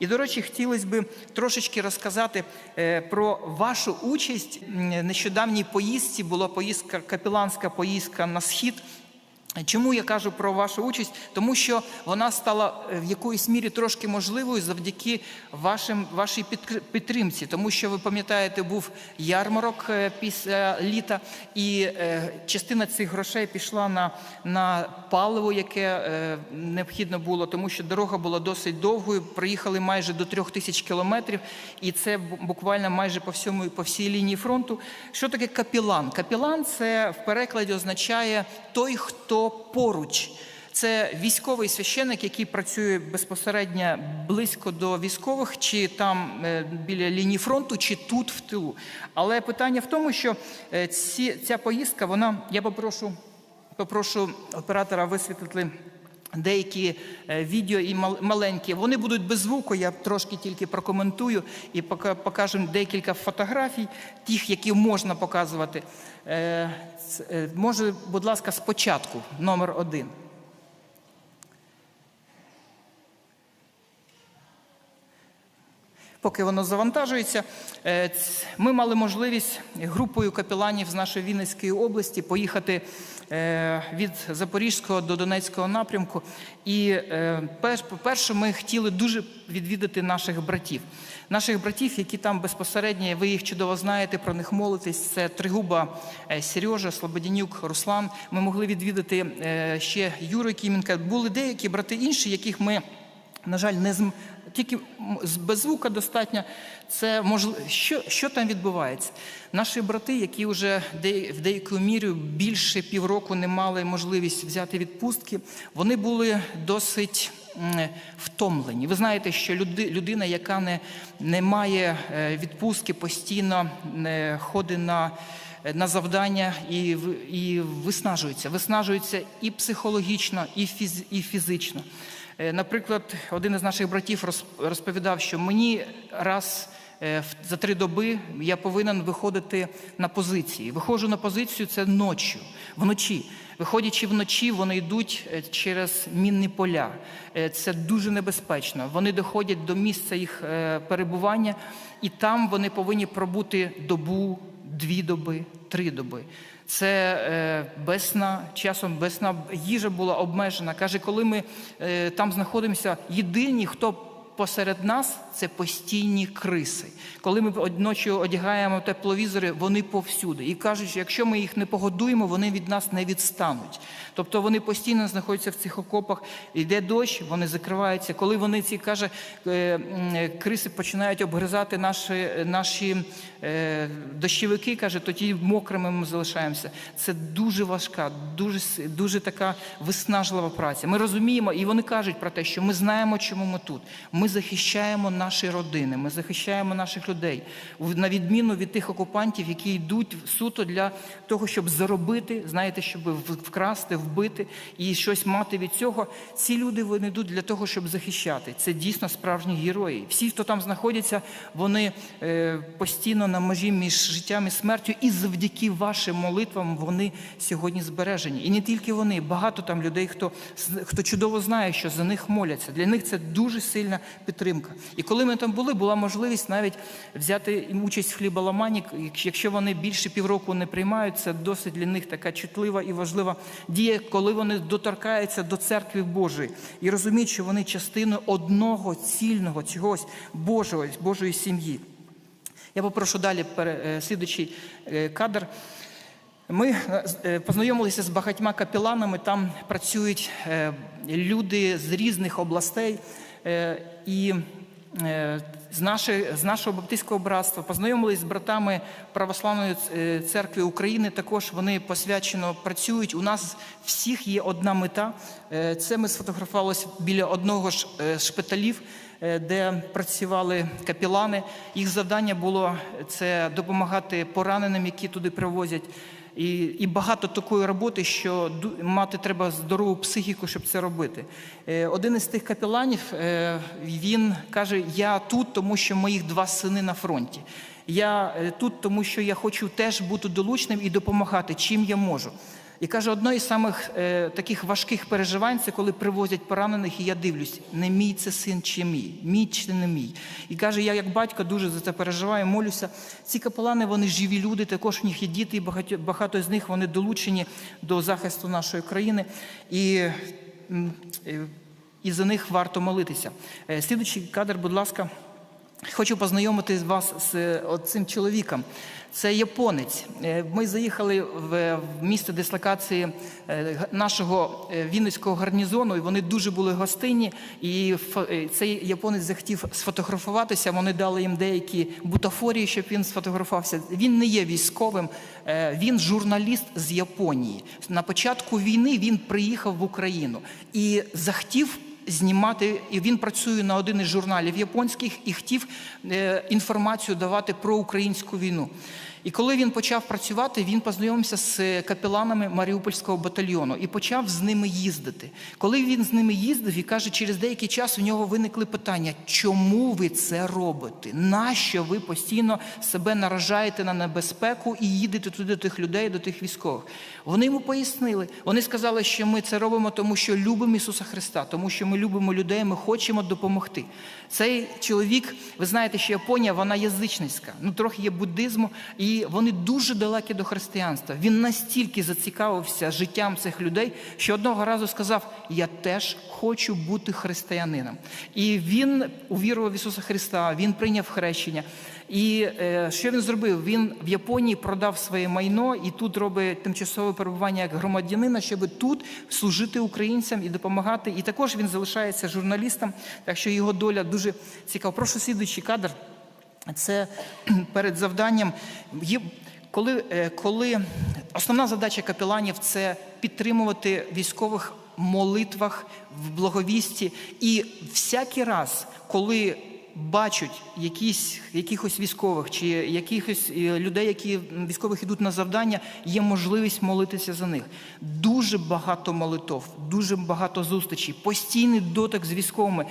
І, до речі, хотілося б трошечки розказати е, про вашу участь. Нещодавній поїздці була поїздка, капіланська поїздка на схід. Чому я кажу про вашу участь? Тому що вона стала е, в якоїсь мірі трошки можливою завдяки вашим, вашій підтримці. Тому що ви пам'ятаєте, був ярмарок е, після літа, і е, частина цих грошей пішла на, на паливо, яке необхідно було, тому що дорога була досить довгою. Проїхали майже до трьох тисяч кілометрів, і це буквально майже по всьому по всій лінії фронту. Що таке капілан? Капілан це в перекладі означає той, хто поруч. Це військовий священик, який працює безпосередньо близько до військових, чи там е, біля лінії фронту, чи тут в тилу. Але питання в тому, що е, ці, ця поїздка, вона я попрошу, попрошу оператора висвітлити. Деякі е, відео і маленькі, вони будуть без звуку. Я трошки тільки прокоментую і покажу декілька фотографій, тих, які можна показувати. Е, е, Може, будь ласка, спочатку, номер один. Поки воно завантажується, е, ми мали можливість групою капеланів з нашої Вінницької області поїхати е, від Запорізького до Донецького напрямку. І е, перш- по-перше, ми хотіли дуже відвідати наших братів. Наших братів, які там безпосередньо, ви їх чудово знаєте, про них молитесь. Це Тригуба Сережа, Слободянюк, Руслан. Ми могли відвідати ще Юру Кіменка. Були деякі брати інші, яких ми. На жаль, не зм... тільки без звука достатньо. Це можливо, що, що там відбувається? Наші брати, які вже в деякою мірою більше півроку не мали можливість взяти відпустки, вони були досить втомлені. Ви знаєте, що люди... людина, яка не, не має е, відпустки, постійно не ходить на на завдання і, і виснажується. Виснажується і психологічно, і, фіз, і фізично. Е, Наприклад, один із наших братів розповідав, що мені раз е, за три доби я повинен виходити на позиції. Виходжу на позицію це ночі, вночі. Виходячи вночі, вони йдуть е, через мінні поля. Це дуже небезпечно. Вони доходять до місця їх перебування, і там вони повинні пробути добу, дві доби, три доби. Це безна, без сна, часом без сна їжа була обмежена. Каже, коли ми е, там знаходимося, єдині, хто посеред нас це постійні криси. Коли ми ночі одягаємо тепловізори, вони повсюди. І кажуть, що якщо ми їх не погодуємо, вони від нас не відстануть. Тобто вони постійно знаходяться в цих окопах. Йде дощ, вони закриваються. Коли вони ці каже, е, е, криси починають обгризати наші, наші е, дощовики, каже, тоді мокрими ми залишаємося. Це дуже важка, дуже, дуже така виснажлива праця. Ми розуміємо, і вони кажуть про те, що ми знаємо, чому ми тут. Ми захищаємо наші родини, ми захищаємо наших людей, на відміну від тих окупантів, які йдуть суто для того, щоб заробити, знаєте, щоб вкрасти, вбити і щось мати від цього. Ці люди вони йдуть для того, щоб захищати. Це дійсно справжні герої. Всі, хто там знаходяться, вони е, постійно на межі між життям і смертю, і завдяки вашим молитвам вони сьогодні збережені. І не тільки вони, багато там людей, хто, хто чудово знає, що за них моляться. Для них це дуже сильна підтримка. І коли ми там були, була можливість навіть взяти участь в хліболамані. Якщо вони більше півроку не приймають, це досить для них така чутлива і важлива дія, коли вони доторкаються до церкви Божої і розуміють, що вони частиною одного цільного чогось Божого, Божої сім'ї. Я попрошу далі е, слідуючий е, кадр. Ми е, познайомилися з багатьма капеланами. Там працюють люди з різних областей. Е, І е, з, нашої, з нашого баптистського братства познайомилися з братами Православної е, церкви України. Також вони посвячено працюють. У нас всіх є одна мета. Це ми сфотографувалися біля одного ж шпиталів де працювали капілани. Їх завдання було це допомагати пораненим, які туди привозять. І, і багато такої роботи, що мати треба здорову психіку, щоб це робити. Е, Один із тих капеланів е, він каже: Я тут, тому що моїх два сини на фронті. Я е, тут, тому що я хочу теж бути долучним і допомагати, чим я можу. І каже, одно із самих е, таких важких переживань це коли привозять поранених, і я дивлюсь, не мій це син чи мій, мій чи не мій. І каже, я як батько дуже за це переживаю, молюся. Ці капелани, вони живі люди, також в них є діти, і багато, багато з них вони долучені до захисту нашої країни. І, і за них варто молитися. Е, Слідуючий кадр, будь ласка. Хочу познайомити вас з е, цим чоловіком. Це японець. Е, Ми заїхали в місце дислокації е, нашого Вінницького гарнізону, і вони дуже були гостинні. І цей японець захотів сфотографуватися. Вони дали їм деякі бутафорії, щоб він сфотографувався. Він не є військовим, він журналіст з Японії. На початку війни він приїхав в Україну і захотів знімати, і він працює на один із журналів японських і хотів е, інформацію давати про українську війну. І коли він почав працювати, він познайомився з капеланами Маріупольського батальйону і почав з ними їздити. Коли він з ними їздив, і каже, через деякий час у нього виникли питання: чому ви це робите? Нащо ви постійно себе наражаєте на небезпеку і їдете туди до тих людей, до тих військових? Вони йому пояснили. Вони сказали, що ми це робимо, тому що любимо Ісуса Христа, тому що ми любимо людей, ми хочемо допомогти. Цей чоловік, ви знаєте, що Японія вона язичницька, ну трохи є буддизму, і вони дуже далекі до християнства. Він настільки зацікавився життям цих людей, що одного разу сказав: Я теж хочу бути християнином. І він увірував в Ісуса Христа, він прийняв хрещення. І е, що він зробив? Він в Японії продав своє майно і тут робить тимчасове перебування як громадянина, щоб тут служити українцям і допомагати. І також він залишається журналістом, так що його доля дуже цікава. Прошу слідуючий кадр. Це перед завданням. Коли, е, коли основна задача капеланів це підтримувати військових молитвах, в благовісті. І всякий раз, коли бачать якісь, якихось військових чи якихось е, людей, які військових йдуть на завдання, є можливість молитися за них. Дуже багато молитов, дуже багато зустрічей, постійний дотик з військовими.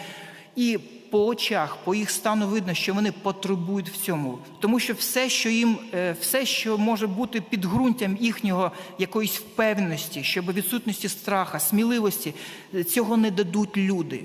І по очах, по їх стану видно, що вони потребують в цьому, тому що все, що їм, е, все, що може бути підґрунтям їхнього якоїсь впевненості, щоб відсутності страха, сміливості, е, цього не дадуть люди.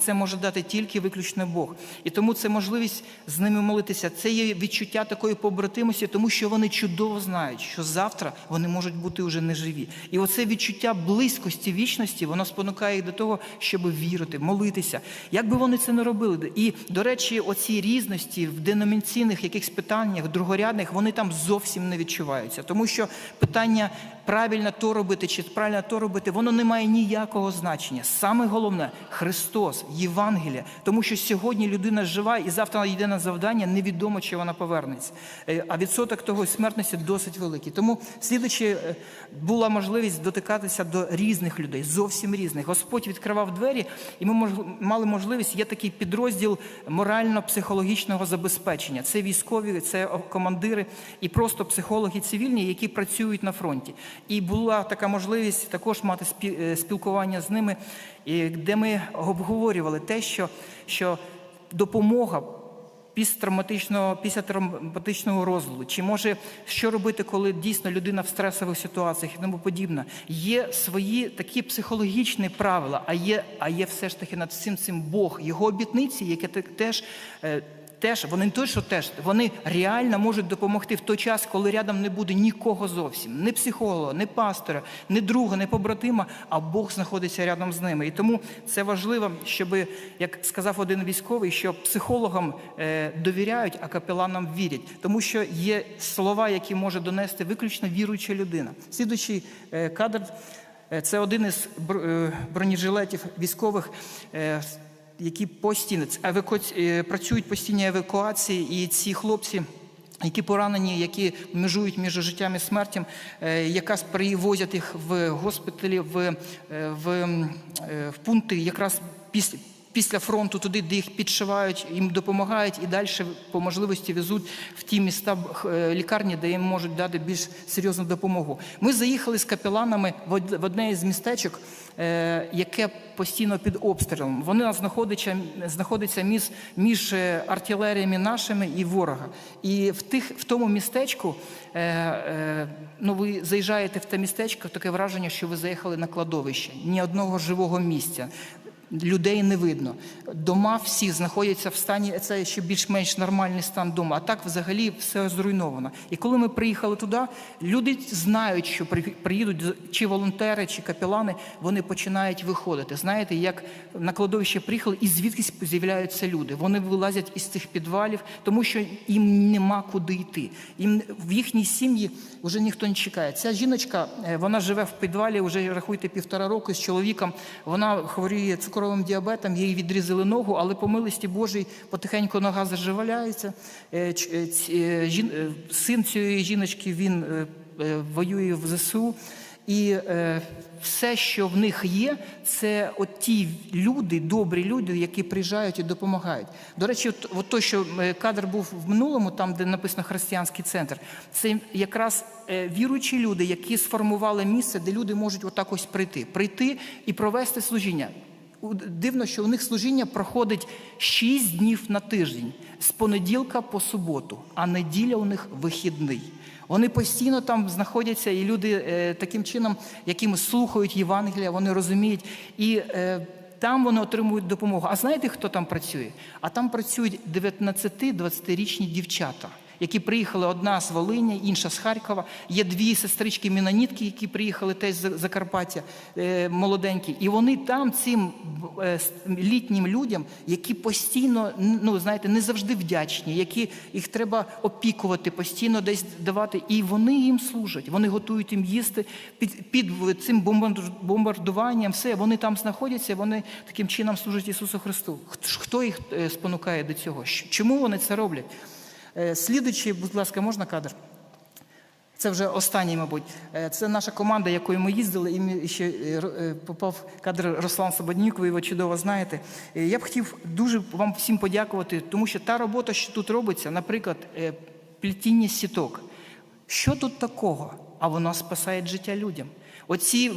Це може, дати тільки виключно Бог. І тому це можливість з ними молитися. Це є відчуття такої побратимості, тому що вони чудово знають, що завтра вони можуть бути вже неживі. І оце відчуття близькості вічності, воно спонукає їх до того, щоб вірити, молитися. Як би вони це не робили. І, до речі, оці різності в деномінаційних якихось питаннях, другорядних, вони там зовсім не відчуваються. Тому що питання правильно то робити чи правильно то робити, воно не має ніякого значення. Саме головне Христос, Євангелія, тому що сьогодні людина жива і завтра йде на завдання, невідомо, чи вона повернеться. Е, А відсоток того смертності досить великий. Тому слідуючи е, була можливість дотикатися до різних людей, зовсім різних. Господь відкривав двері, і ми мали можливість. Є такий підрозділ морально-психологічного забезпечення. Це військові, це командири і просто психологи цивільні, які працюють на фронті. І була така можливість також мати е, спілкування з ними, де ми обговорювали те, що, що допомога після травматичного розладу, чи може що робити, коли дійсно людина в стресових ситуаціях і тому подібне. Є свої такі психологічні правила, а є, а є все ж таки над всім цим Бог, його обітниці, які те- теж. Теж вони не то, що теж вони реально можуть допомогти в той час, коли рядом не буде нікого зовсім, ні психолога, ні пастора, ні друга, ні побратима, а Бог знаходиться рядом з ними. І тому це важливо, щоб, як сказав один військовий, що психологам е, довіряють, а капеланам вірять, тому що є слова, які може донести виключно віруюча людина. Слідуючий е, кадр. е, Це один із бр- бронежилетів військових, які постійно еваку- е, працюють постійні евакуації, і ці хлопці. Які поранені, які межують між життям і смертю, е, якраз привозять їх в госпіталі, в, е, в, в пункти якраз після, після фронту туди, де їх підшивають, їм допомагають і далі по можливості везуть в ті міста е, лікарні, де їм можуть дати більш серйозну допомогу. Ми заїхали з капеланами в одне із містечок, е, яке постійно під обстрілом. Вони знаходяться, знаходяться між, між е, артилеріями нашими і ворога. І в, тих, в тому містечку, ну ви заїжджаєте в те містечко, таке враження, що ви заїхали на кладовище. Ні одного живого місця. Людей не видно. Дома всі знаходяться в стані, це ще більш-менш нормальний стан дому, а так взагалі все зруйновано. І коли ми приїхали туди, люди знають, що при- приїдуть чи волонтери, чи капелани, вони починають виходити. Знаєте, як на кладовище приїхали, і звідкись з'являються люди. Вони вилазять із цих підвалів, тому що їм нема куди йти. Їм в їхній сім'ї вже ніхто не чекає. Ця жіночка, е, вона живе в підвалі, вже рахуйте півтора року з чоловіком. Вона хворіє цукровим діабетом, їй відрізали ногу, але по милості Божій потихеньку нога заживляється. Е, е, е, Син цієї жіночки він воює в ЗСУ. І е, все, що в них є, це от ті люди, добрі люди, які приїжджають і допомагають. До речі, от, от той, що кадр був в минулому, там де написано християнський центр, це якраз віруючі люди, які сформували місце, де люди можуть отак ось прийти, прийти і провести служіння. Дивно, що у них служіння проходить 6 днів на тиждень з понеділка по суботу, а неділя у них вихідний. Вони постійно там знаходяться, і люди е, таким чином, якими слухають Євангелія, вони розуміють. І е, там вони отримують допомогу. А знаєте, хто там працює? А там працюють 19-20-річні дівчата. Які приїхали одна з Волині, інша з Харкова. Є дві сестрички мінонітки, які приїхали теж з Закарпаття, е, молоденькі. І вони там цим е, літнім людям, які постійно, ну знаєте, не завжди вдячні, які їх треба опікувати, постійно десь давати. І вони їм служать. Вони готують їм їсти під, під цим бомбард- бомбардуванням. Все, вони там знаходяться, вони таким чином служать Ісусу Христу. Хт- Хто їх е, спонукає до цього? Чому вони це роблять? Е, Слідуючий, будь ласка, можна кадр? Це вже останній, мабуть. Е, Це наша команда, якою ми їздили, і ми ще е, попав кадр Руслан Сабаднюк, ви його чудово знаєте. Я б хотів дуже вам всім подякувати, тому що та робота, що тут робиться, наприклад, плетіння сіток. Що тут такого? А воно спасає життя людям. Оці,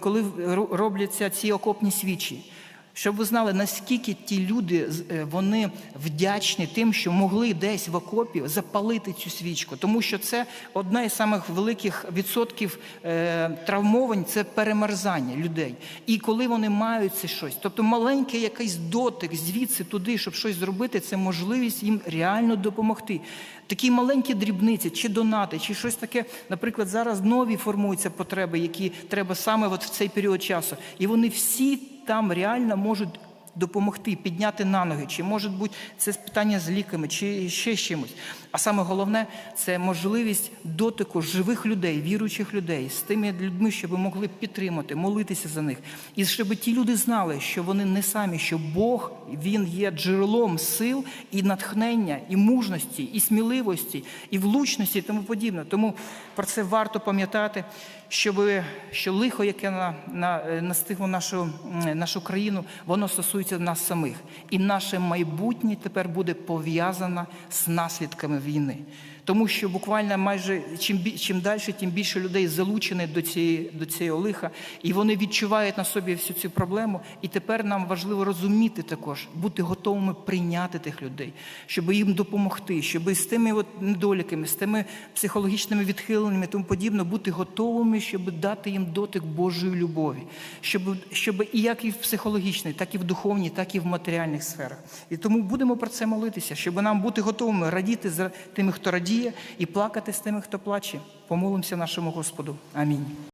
коли робляться ці окопні свічі, щоб ви знали, наскільки ті люди е, вони вдячні тим, що могли десь в окопі запалити цю свічку, тому що це одна із самих великих відсотків е, травмовань це перемерзання людей. І коли вони мають це щось, тобто маленький якийсь дотик звідси туди, щоб щось зробити, це можливість їм реально допомогти. Такі маленькі дрібниці, чи донати, чи щось таке. Наприклад, зараз нові формуються потреби, які треба саме от в цей період часу. І вони всі там реально можуть допомогти, підняти на ноги, чи може бути це питання з ліками, чи ще з чимось. А саме головне це можливість дотику живих людей, віруючих людей з тими людьми, щоб могли підтримати, молитися за них. І щоб ті люди знали, що вони не самі, що Бог він є джерелом сил і натхнення, і мужності, і сміливості, і влучності, і тому подібне. Тому про це варто пам'ятати, щоб що лихо, яке на, на, е, настигло нашу, нашу країну, воно стосується нас самих. І наше майбутнє тепер буде пов'язано з наслідками війни. Тому що буквально майже чим, чим далі, тим більше людей залучені до цієї, до цієї лиха, і вони відчувають на собі всю цю проблему. І тепер нам важливо розуміти також, бути готовими прийняти тих людей, щоб їм допомогти, щоб з тими от недоліками, з тими психологічними відхиленнями тому подібне, бути готовими, щоб дати їм дотик Божої любові, щоб, щоб і як і в психологічній, так і в духовній, так і в матеріальних сферах. І тому будемо про це молитися, щоб нам бути готовими радіти за тими, хто радіє, і плакати з тими, хто плаче. Помолимося нашому Господу. Амінь.